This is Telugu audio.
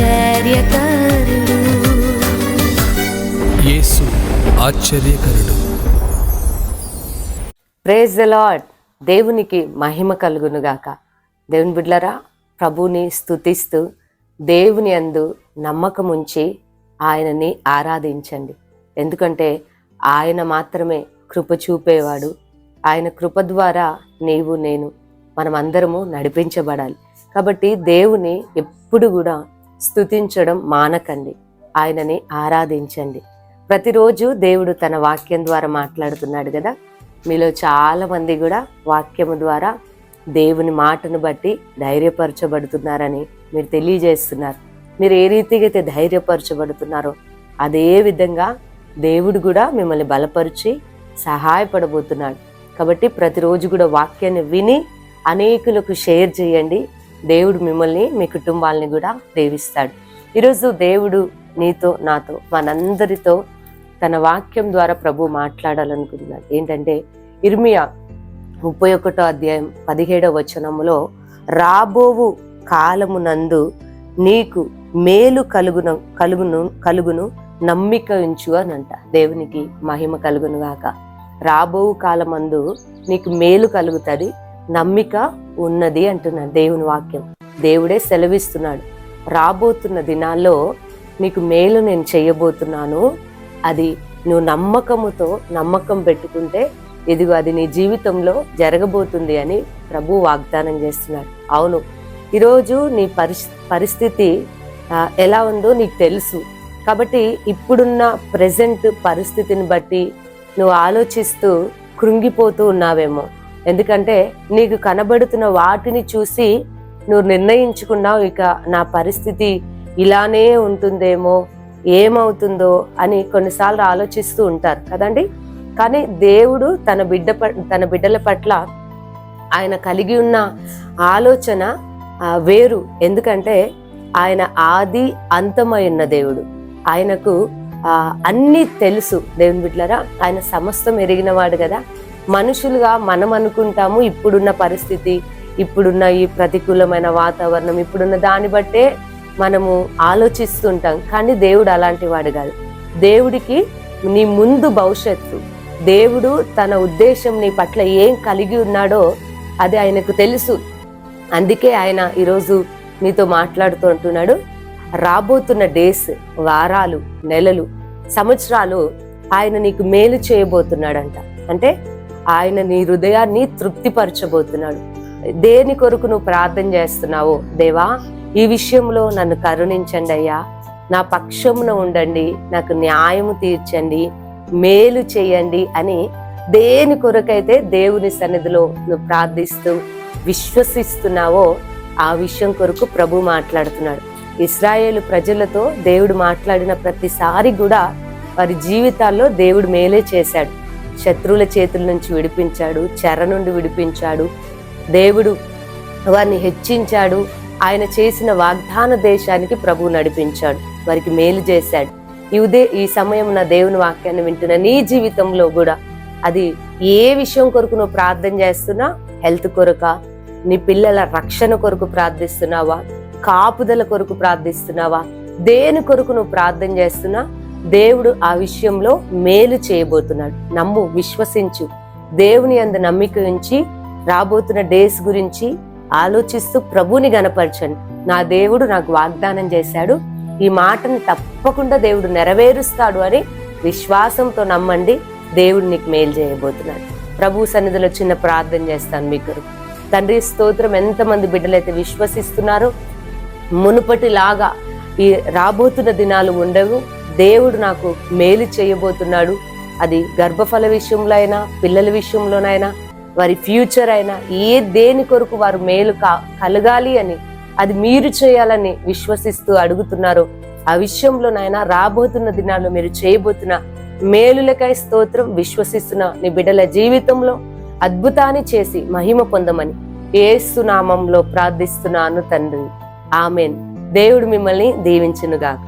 ఆశ్చర్యకరుడు. యేసు ఆశ్చర్యకరుడు. ప్రేజ్ ద లాడ్ దేవునికి మహిమ కలుగునుగాక. దేవుని బిడ్లరా ప్రభుని స్తుతిస్తూ దేవుని అందు నమ్మకం ఉంచి ఆయనని ఆరాధించండి. ఎందుకంటే ఆయన మాత్రమే కృప చూపేవాడు. ఆయన కృప ద్వారా నీవు నేను మనమందరము నడిపించబడాలి. కాబట్టి దేవుని ఎప్పుడు కూడా స్తుతించడం మానకండి. ఆయనని ఆరాధించండి. ప్రతిరోజు దేవుడు తన వాక్యం ద్వారా మాట్లాడుతున్నాడు కదా? మీలో చాలామంది కూడా వాక్యము ద్వారా దేవుని మాటను బట్టి ధైర్యపరచబడుతున్నారని మీరు తెలియజేస్తున్నారు. మీరు ఏ రీతిగా అయితే ధైర్యపరచబడుతున్నారో అదే విధంగా దేవుడు కూడా మిమ్మల్ని బలపరిచి సహాయపడబోతున్నాడు. కాబట్టి ప్రతిరోజు కూడా వాక్యాన్ని విని అనేకులకు షేర్ చేయండి. దేవుడు మిమ్మల్ని మీ కుటుంబాలని కూడా దేవిస్తాడు ఈరోజు దేవుడు నీతో నాతో మనందరితో తన వాక్యం ద్వారా ప్రభు మాట్లాడాలనుకుంటున్నాడు. ఏంటంటే ఇర్మియా ముప్పై ఒకటో అధ్యాయం పదిహేడవ వచనములో రాబోవు కాలమునందు నీకు మేలు కలుగున కలుగును కలుగును నమ్మిక ఉంచు అని అంట. దేవునికి మహిమ కలుగును గాక. రాబోవు కాలమందు నీకు మేలు కలుగుతుంది నమ్మిక ఉన్నది అంటున్నాడు దేవుని వాక్యం. దేవుడే సెలవిస్తున్నాడు. రాబోతున్న దినాల్లో నీకు మేలు నేను చేయబోతున్నాను. అది నువ్వు నమ్మకముతో నమ్మకం పెట్టుకుంటే ఇదిగో అది నీ జీవితంలో జరగబోతుంది అని ప్రభు వాగ్దానం చేస్తున్నాడు. అవును ఈరోజు నీ పరిస్ పరిస్థితి ఎలా ఉందో నీకు తెలుసు. కాబట్టి ఇప్పుడున్న ప్రజెంట్ పరిస్థితిని బట్టి నువ్వు ఆలోచిస్తూ కృంగిపోతూ ఉన్నావేమో. ఎందుకంటే నీకు కనబడుతున్న వాటిని చూసి నువ్వు నిర్ణయించుకున్నావు ఇక నా పరిస్థితి ఇలానే ఉంటుందేమో ఏమవుతుందో అని కొన్నిసార్లు ఆలోచిస్తూ ఉంటారు కదండి. కానీ దేవుడు తన బిడ్డ తన బిడ్డల పట్ల ఆయన కలిగి ఉన్న ఆలోచన వేరు. ఎందుకంటే ఆయన ఆది అంతమై ఉన్న దేవుడు. ఆయనకు అన్నీ తెలుసు దేవుని బిడ్డలరా. ఆయన సమస్తం ఎరిగినవాడు కదా. మనుషులుగా మనం అనుకుంటాము ఇప్పుడున్న పరిస్థితి ఇప్పుడున్న ఈ ప్రతికూలమైన వాతావరణం ఇప్పుడున్న దాన్ని బట్టే మనము ఆలోచిస్తుంటాం. కానీ దేవుడు అలాంటి వాడు కాదు. దేవుడికి నీ ముందు భవిష్యత్తు దేవుడు తన ఉద్దేశం నీ పట్ల ఏం కలిగి ఉన్నాడో అది ఆయనకు తెలుసు. అందుకే ఆయన ఈరోజు నీతో మాట్లాడుతూ అంటున్నాడు రాబోతున్న డేస్ వారాలు నెలలు సంవత్సరాలు ఆయన నీకు మేలు చేయబోతున్నాడంట. అంటే ఆయన నీ హృదయాన్ని తృప్తిపరచబోతున్నాడు. దేని కొరకు నువ్వు ప్రార్థన చేస్తున్నావో దేవా ఈ విషయంలో నన్ను కరుణించండి అయ్యా. నా పక్షమున ఉండండి నాకు న్యాయము తీర్చండి మేలు చేయండి అని దేని కొరకైతే దేవుని సన్నిధిలో నువ్వు ప్రార్థిస్తూ విశ్వసిస్తున్నావో ఆ విషయం కొరకు ప్రభు మాట్లాడుతున్నాడు. ఇస్రాయేల్ ప్రజలతో దేవుడు మాట్లాడిన ప్రతిసారి కూడా వారి జీవితాల్లో దేవుడు మేలే చేశాడు. శత్రువుల చేతుల నుంచి విడిపించాడు చెర నుండి విడిపించాడు దేవుడు వారిని హెచ్చించాడు ఆయన చేసిన వాగ్దాన దేశానికి ప్రభు నడిపించాడు వారికి మేలు చేశాడు. ఈ ఈ సమయం నా దేవుని వాక్యాన్ని వింటున్న నీ జీవితంలో కూడా అది ఏ విషయం కొరకు నువ్వు ప్రార్థన చేస్తున్నా హెల్త్ కొరక నీ పిల్లల రక్షణ కొరకు ప్రార్థిస్తున్నావా కాపుదల కొరకు ప్రార్థిస్తున్నావా దేని కొరకు నువ్వు ప్రార్థన చేస్తున్నా దేవుడు ఆ విషయంలో మేలు చేయబోతున్నాడు. నమ్ము విశ్వసించు. దేవుని అందు నమ్మిక ఉంచి రాబోతున్న డేస్ గురించి ఆలోచిస్తూ ప్రభుని గనపరచండి. నా దేవుడు నాకు వాగ్దానం చేశాడు. ఈ మాటను తప్పకుండా దేవుడు నెరవేరుస్తాడు అని విశ్వాసంతో నమ్మండి. దేవుడు నీకు మేలు చేయబోతున్నాడు. ప్రభు సన్నిధిలో చిన్న ప్రార్థన చేస్తాను మీకు తండ్రి స్తోత్రం ఎంతమంది బిడ్డలైతే విశ్వసిస్తున్నారో మునుపటిలాగా ఈ రాబోతున్న దినాలు ఉండవు. దేవుడు నాకు మేలు చేయబోతున్నాడు. అది గర్భఫల విషయంలో అయినా పిల్లల విషయంలోనైనా వారి ఫ్యూచర్ అయినా ఏ దేని కొరకు వారు మేలు కా కలగాలి అని అది మీరు చేయాలని విశ్వసిస్తూ అడుగుతున్నారు. ఆ విషయంలోనైనా రాబోతున్న దినాల్లో మీరు చేయబోతున్న మేలులకై స్తోత్రం విశ్వసిస్తున్న నీ బిడ్డల జీవితంలో అద్భుతాన్ని చేసి మహిమ పొందమని ఏసునామంలో ప్రార్థిస్తున్నాను తండ్రి. ఆమెన్. దేవుడు మిమ్మల్ని దీవించునుగాక.